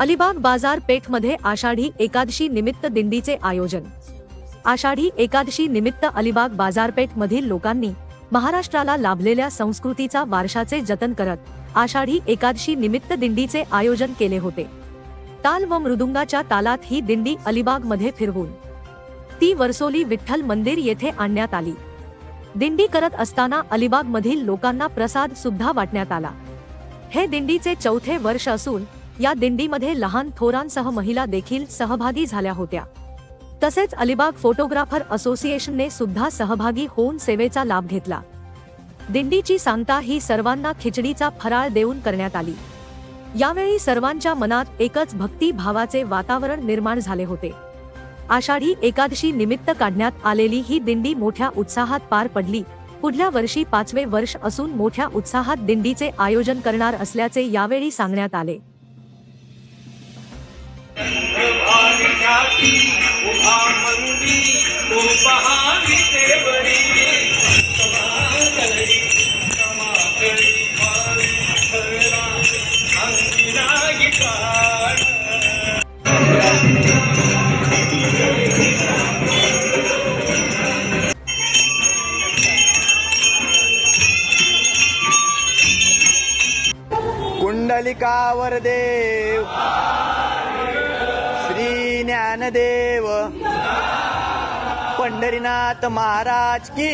अलिबाग बाजारपेठमध्ये आषाढी एकादशी निमित्त दिंडीचे आयोजन. आषाढी एकादशी निमित्त अलिबाग बाजारपेठ मधील लोकांनी महाराष्ट्राला लाभलेल्या संस्कृतीचा वारशाचे जतन करत आषाढी एकादशी निमित्त दिंडीचे आयोजन केले होते. ताल व मृदुंगाच्या तालात ही दिंडी अलिबागमध्ये फिरवून ती वर्सोली विठ्ठल मंदिर येथे आणण्यात आली. दिंडी करत असताना अलिबाग मधील लोकांना प्रसाद सुद्धा वाटण्यात आला. हे दिंडीचे चौथे वर्ष असून या दिंडीमध्ये लहान थोरांसह महिला देखील सहभागी झाल्या होत्या. तसेच अलिबाग फोटोग्राफर असोसिएशनने सुद्धा सहभागी होऊन सेवेचा लाभ घेतला. दिंडीची सांगता ही सर्वांना खिचडीचा फराळ देऊन करण्यात आली. यावेळी सर्वांच्या मनात एकच भक्ती भावाचे वातावरण निर्माण झाले होते. आषाढी एकादशी निमित्त काढण्यात आलेली ही दिंडी मोठ्या उत्साहात पार पडली. पुढल्या वर्षी पाचवे वर्ष असून मोठ्या उत्साहात दिंडीचे आयोजन करणार असल्याचे यावेळी सांगण्यात आले. भाविकाची उभा मंदी तो पहावी देवरी कुंडलिकावर देव. ज्ञानदेव. पंढरीनाथ महाराज की.